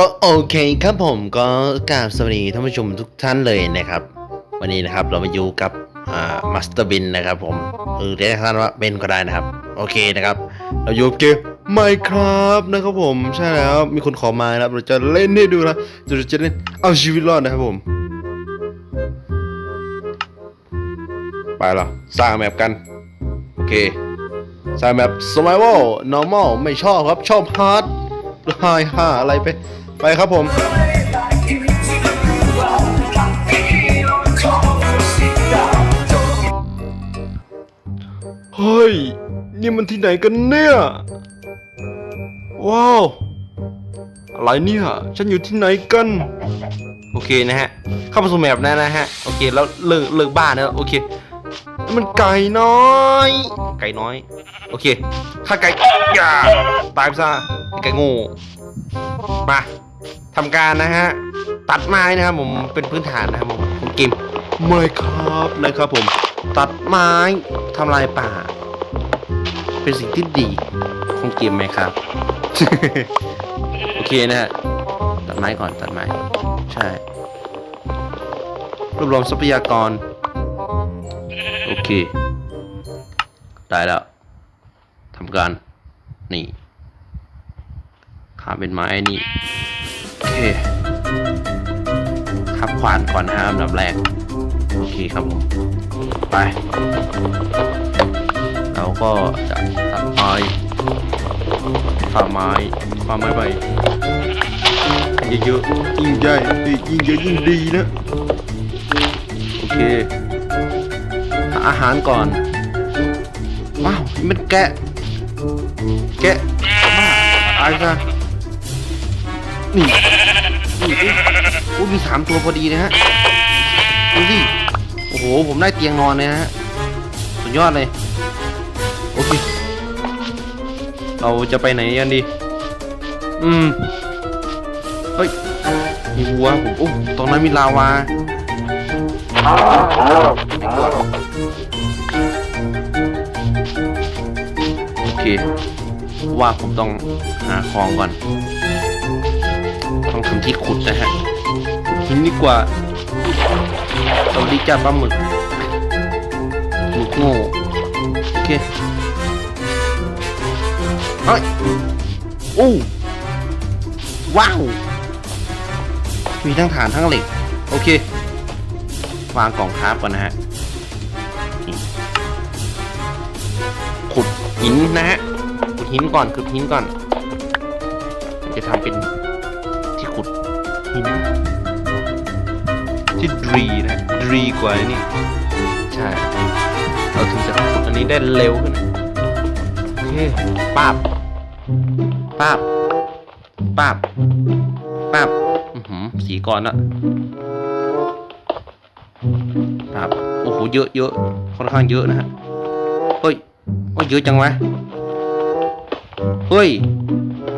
ก็โอเคครับผมก็กราบสวัสดีท่านผู้ชมทุกท่านเลยนะครับ วันนี้นะครับเรามาอยู่กับอ่ามาสเตอร์บินนะครับผมเออเรียกท่านว่าเบนก็ได้นะครับ โอเคนะครับ เราอยู่กับเกมไม่ครับนะครับผมใช่แล้วมีคนขอมานะครับเราจะเล่นให้ดูนะเราจะเล่นเอาชีวิตรอดนะครับผม ไปเหรอสร้างแมปกัน โอเคสร้างแมป survival normal ไม่ชอบครับชอบ hard ไฮฮ่าอะไรไป ไปครับผมเฮ้ย นี่มันที่ไหนกันเนี่ย ว้าว อะไรเนี่ย ฉันอยู่ที่ไหนกัน โอเคนะฮะ เข้ามาสู่แมปนะนะฮะ โอเค แล้วเลิกเลิกบ้านนะโอเค มันไก่น้อย ไก่น้อย โอเคฆ่าไก่อย่าตายไปซะไอ้ไก่โง่มา ทำการนะฮะตัดไม้นะครับผมเป็นพื้นฐานนะครับผมของเกมไม่ครับนะครับผม ตัดไม้ทำลายป่า เป็นสิ่งที่ดีของเกมไหมครับ โอเคนะฮะตัดไม้ก่อนตัดไม้ใช่รวบรวมทรัพยากร โอเคได้แล้วทำการนี่ขาเป็นไม้นี่ โอเคขับขวานก่อนนะครับอันดับแรก โอเคครับผม ไป เราก็จะตัดไม้ฝ่าไม้ฝ่าไม้ไปเยอะๆยิ่งใหญ่เอ้ยยิ่งเยอะยิ่งดีนะ โอเคหาอาหารก่อน ว้าวนี่มันแกะ แกะบ้าตายซะ นี่นี่อุ๊ยอุ๊ยมีสามตัวพอดีนะฮะดูสิโอ้โห ผมได้เตียงนอนเลยนะฮะ สุดยอดเลย โอเค เราจะไปไหนกันดี อืม เฮ้ย มีวัวผมโอ้ตรงนั้นมีลาวาโอเค ว่าผมต้องหาของก่อน ที่ขุดนะฮะหินดีกว่าสวัสดีจ้าปลาหมึกหมึกโง่โอเคเฮ้ยโอ้ว้าวมีทั้งฐานทั้งเหล็ก โอเค วางกล่องคราฟก่อนนะฮะขุดหินนะฮะขุดหินก่อนขุดหินก่อน จะทำเป็น หิน ที่ดรีนะดรีกว่านี่ ใช่ เราถึงจะขุดอันนี้ได้เร็วขึ้นโอเคป้าบป้าบป้าบป้าบอือหือสีก่อนละป้าบโอ้โหเยอะเยอะค่อนข้างเยอะนะฮะเฮ้ยโอ้ยเยอะจังวะเฮ้ย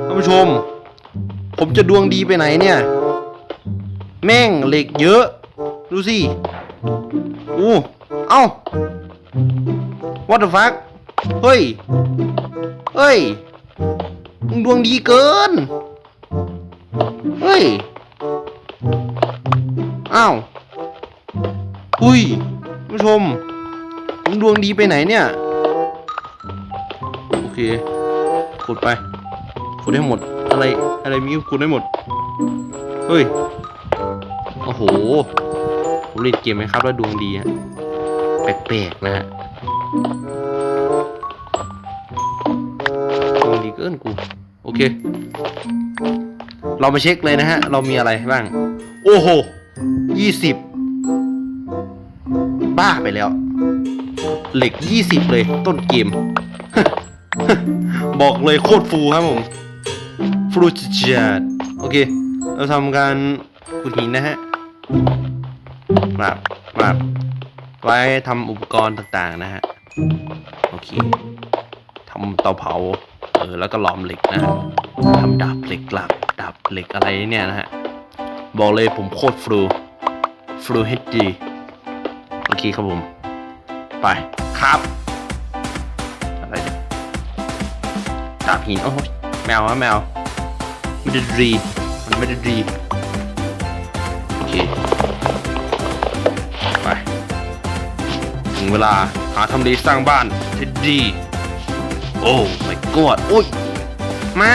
ท่านผู้ชม ผมจะดวงดีไปไหนเนี่ย แม่งเหล็กเยอะ ดูสิอู้เอ้า what the fuck เฮ้ย เฮ้ย มึงดวงดีเกิน เฮ้ย อ้าวอุ้ยผู้ชม มึงดวงดีไปไหนเนี่ย โอเคขุดไปขุดให้หมด อะไร อะไรมีขุดให้หมด เฮ้ย โอ้โหผมเล่นเกมไหมครับ แล้วดวงดีฮะแปลกๆนะฮะดวงดีเกินกู โอเค เรามาเช็คเลยนะฮะ เรามีอะไรบ้าง โอ้โหยี่สิบบ้าไปแล้ว เหล็กยี่สิบเลยต้นเกม บอกเลยโคตรฟูครับผมฟลูจัดโอเค เราทำการขุดหินนะฮะ ปรับปรับไว้ทำอุปกรณ์ต่างๆนะฮะ โอเคทำเตาเผา เออ แล้วก็หลอมเหล็กนะฮะทำดาบเหล็กหลักดาบเหล็กอะไรเนี่ยนะฮะ บอกเลยผมโคตรฟลูฟลูเฮดีโอเคครับผม ไปครับอะไรดาบหินโอ้โหแมวฮะแมวมันจะรี มันไม่ได้ดี เวลาหาทำเลสร้างบ้านที่ดี โอ้ไม่กอดโอ้ยมา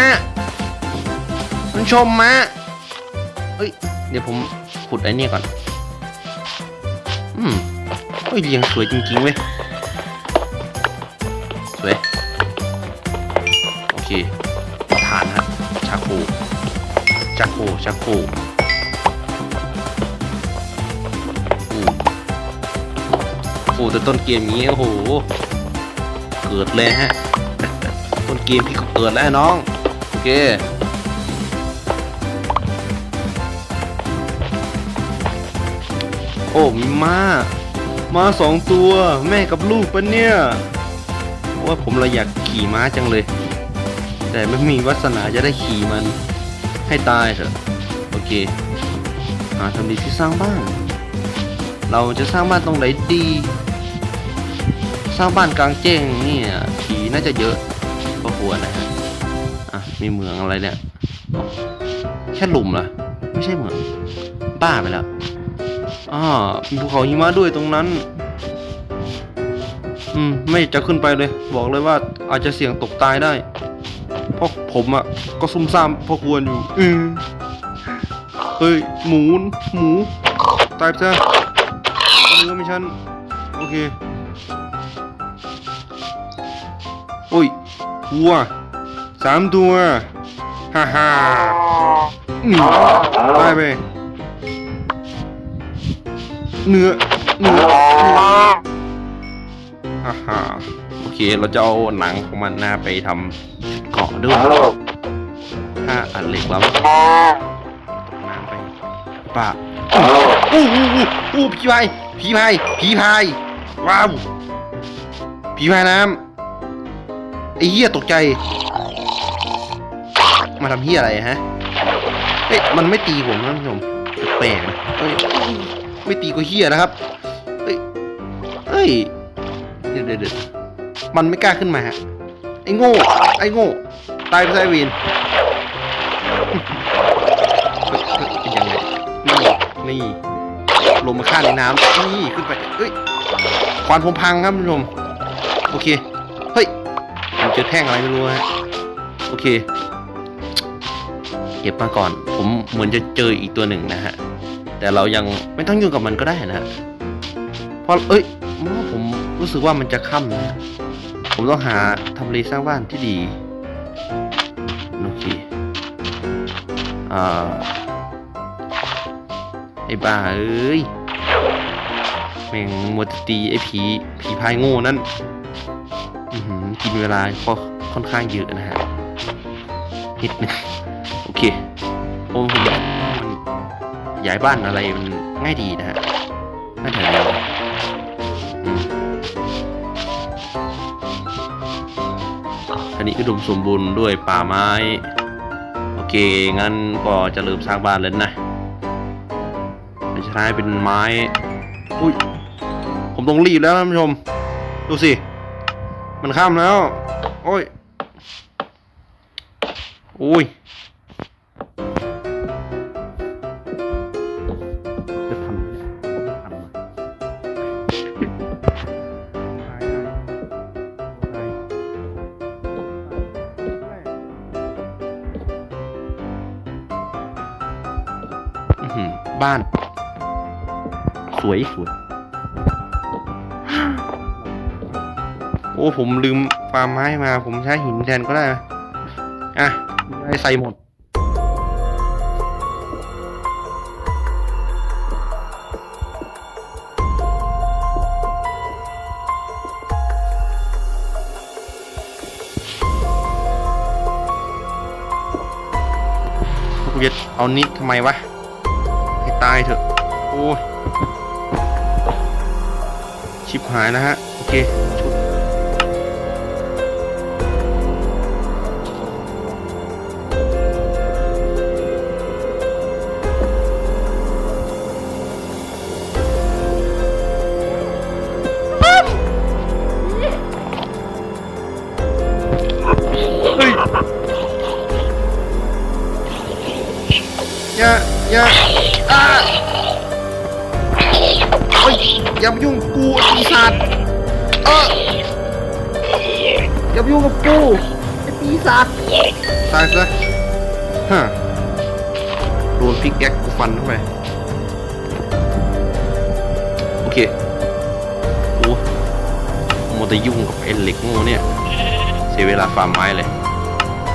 คุณชมมาเอ้ย เดี๋ยวผมขุดไอ้นี่ก่อน อืมเฮ้ยเรียงสวยจริงๆเว้ย สวย โอเคฐานฮะชาโคชาโคชาโค แต่ต้นเกมนี้โอ้โห เกิดเลยฮะ ต้นเกมพี่ก็เกิดแล้วน้อง โอเคโอ้มีมามาสองตัว แม่กับลูกปะเนี่ยว่าผมเราอยากขี่ม้าจังเลย แต่ไม่มีวาสนาจะได้ขี่มันให้ตายเถอะ โอเคหาทำดีที่สร้างบ้าน เราจะสร้างบ้านตรงไหนดี สร้างบ้านกลางแจ้งเนี่ยผีน่าจะเยอะก็ควรนะฮะอะมีเมืองอะไรเนี่ยแค่หลุมเหรอไม่ใช่เมืองบ้าไปแล้วอ่าภูเขาหิมะด้วยตรงนั้น อืม ไม่จะขึ้นไปเลย บอกเลยว่าอาจจะเสี่ยงตกตายได้ เพราะผมอะก็ซุ่มซ่ามพอควรอยู่อืมเฮ้ย หมูนหมู ตายซะเอาเนื้อไม่ฉัน โอเค อ้ยวัวสามตัวฮ่าฮ่าอืมตายไปเนื้อเนื้อเนื้อฮ่าฮ่าโอเคเราจะเอาหนังของมันหน้าไปทำเกาะด้วยถ้าอัดเหล็กแล้วตกน้ำไปป่ะอู้อู้อู้อู้ผีพายผีพายผีพายว้าวผีพายน้ำไอ้เหี้ยตกใจ มาทำเหี้ยอะไรฮะเฮ้ยมันไม่ตีผมนะท่านผู้ชมแปลกนะเฮ้ยไม่ตีก็เหี้ยนะครับเฮ้ยเฮ้ยเดี๋ยวเดี๋ยวเดี๋ยวมันไม่กล้าขึ้นมาฮะไอ้โง่ไอ้โง่ตายไปซะไอ้วีนเฮ้ยเฮ้ยเป็นยังไงนี่นี่ลงมาฆ่าในน้ำนี่ขึ้นไปเฮ้ยควานผมพังครับท่านผู้ชมโอเค เจอแท่งอะไรไม่รู้ฮะโอเค เก็บมาก่อน ผมเหมือนจะเจออีกตัวหนึ่งนะฮะ แต่เรายังไม่ต้องยุ่งกับมันก็ได้นะฮะเพราะเอ้ยผมรู้สึกว่ามันจะค่ำนะ ผมต้องหาทำเลสร้างบ้านที่ดีโอเคอ่าไอ้บ้าเอ้ยแม่งมัวตีไอ้ผีผีพายโง่นั่น เวลาก็ค่อนข้างเยอะนะฮะนิดนึงโอเคโอ้ผมว่ามันย้ายบ้านอะไรมันง่ายดีนะฮะง่ายแถวเดียวอืมอันนี้อุดมสมบูรณ์ด้วยป่าไม้ โอเค งั้นก็จะเริ่มสร้างบ้านแล้วนะจะใช้เป็นไม้ อุ้ย ผมต้องรีบแล้วท่านผู้ชม ดูสิ มันข้ามแล้ว โอ้ยโอ้ยจะทำจะทำบ้าน สวยสวย โอ้ผมลืมฟาร์มไม้มา ผมใช้หินแทนก็ได้อะได้ใส่หมดกูจะเอานิดทำไมวะ ให้ตายเถอะ โอ้ยชิบหายนะฮะ โอเค อย่าอย่าโอ้ยอย่ามายุ่งกูไอ้ปีศาจเอออย่ามายุ่งกับกูไอ้ปีศาจตายซะฮะโดนพิกแอ็กกูฟันเข้าไปโอเคโอ้โมวแต่ยุ่งกับไอ้เหล็กโง่เนี่ยเสียเวลาฟาร์มไม้เลย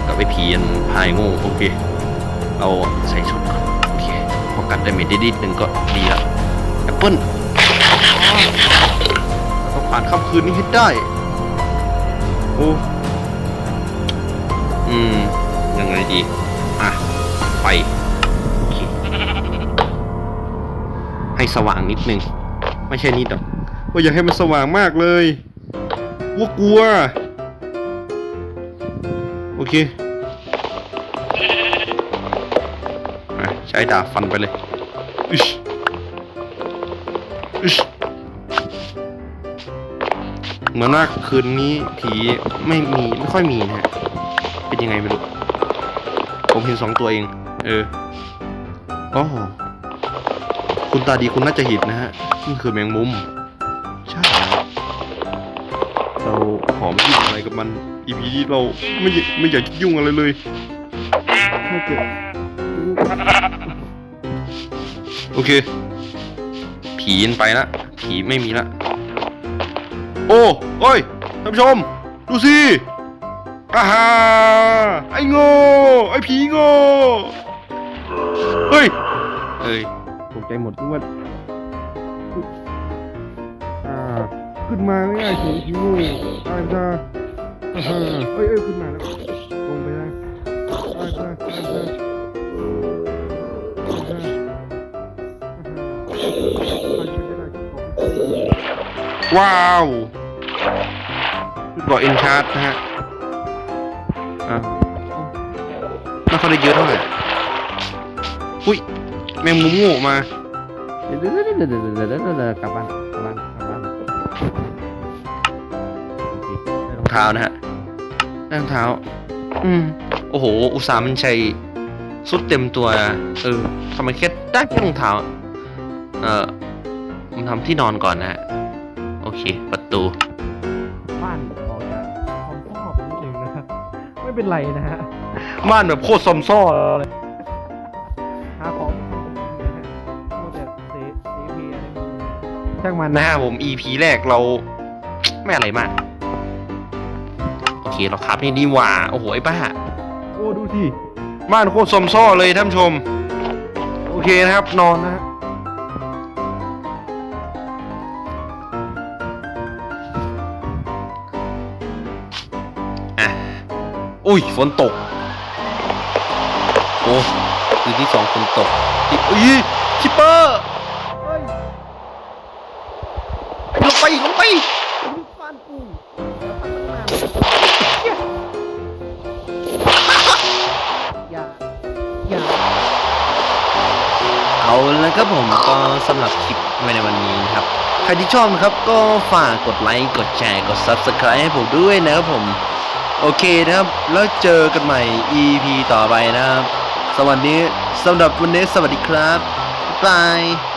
กับไอ้ผีอันพายโง่โอเค เอาใส่ชุดก่อน อเคพอกัดได้เมดด้นิดนึงก็ดีละแอปเปิ้ลเราต้องผ่านค่ำคืนนี้ให้ได้ โอ้อืม ยังไงดี อะ ไป ให้สว่างนิดนึง ไม่ใช่นิดหรอกว่าอยากให้มันสว่างมากเลยว่ากลัว โอเค ช้ดาบฟันไปเลยอิชอิชเหมือนว่าคืนนี้ผีไม่มีไม่ค่อยมีนะฮะ เป็นยังไงไม่รู้ ผมเห็นสองตัวเอง เอออ๋อคุณตาดีคุณน่าจะเห็นนะฮะนี่คือแมงมุม ใช่แล้วเราขอไม่ยุ่งอะไรกับมัน อีพีนี้เราไม่อยากไม่อยากจะยุ่งอะไรเลยถ้าเกิด โอเค ผีมันไปละ ผีไม่มีละ โอ้โอ้ยท่านผู้ชม ดูสิอาฮาไอ้โง่ไอ้ผีโง่เฮ้ยเอ้ยตกใจหมดทุกวันอ่าขึ้นมาง่ายๆเฉยผีโง่ตายซะอ่าเอ้ยเอ้ยขึ้นมาแล้วลงไปนะต ว้าวบอกอินชาร์ดนะฮะอะไม่ค่อยได้เยอะเท่าไหร่ อุ้ย แมงมุมโง่มาเดี๋ยวเดี๋ยวเดี๋ยวเดี๋ยวเดี๋ยวเดี๋ยวเดี๋ยวกลับบ้านกลับบ้านกลับบ้านโอเคได้รองเท้านะฮะได้รองเท้า อืม โอ้โห อุตส่าห์มันใช้สุดเต็มตัวเออทำไมแค่ได้แค่รองเท้า เออผมทำที่นอนก่อนนะฮะโอ เค ประตู บ้านขอจะคอมพ่อไปนิดนึงนะครับ ไม่เป็นไรนะฮะ ม่านแบบโคตรซอมซ่อเลยหาของไม่ทำกันนะฮะมัวแต่เซฟเซฟพีอะไรมึงช่างมันนะฮะผม EP แรกเรา ไม่อะไรมาก โอเคเราครับนี่ดีหว่า โอ้โห ไอ้บ้า โอ้ดูสิม่านโคตรซอมซ่อเลยท่านผู้ชม โอเคนะครับ นอนนะฮะ อุ้ยฝนตก โอ้คืนที่สองฝนตกอีกอุ้ยคิปเปอร์เฮ้ยลงไปลงไปผมมีบ้านกูแล้วพันตั้งนานอย่าอย่าเอาแล้วครับผมก็สำหรับคลิปไว้ในวันนี้นะครับ ใครที่ชอบนะครับก็ฝากกดไลค์ กดแชร์ กด Subscribe ให้ผมด้วยนะครับผม โอเคนะครับ แล้วเจอกันใหม่ EP ต่อไปนะครับ สวัสดีสำหรับวันนี้สวัสดีครับบ๊ายบาย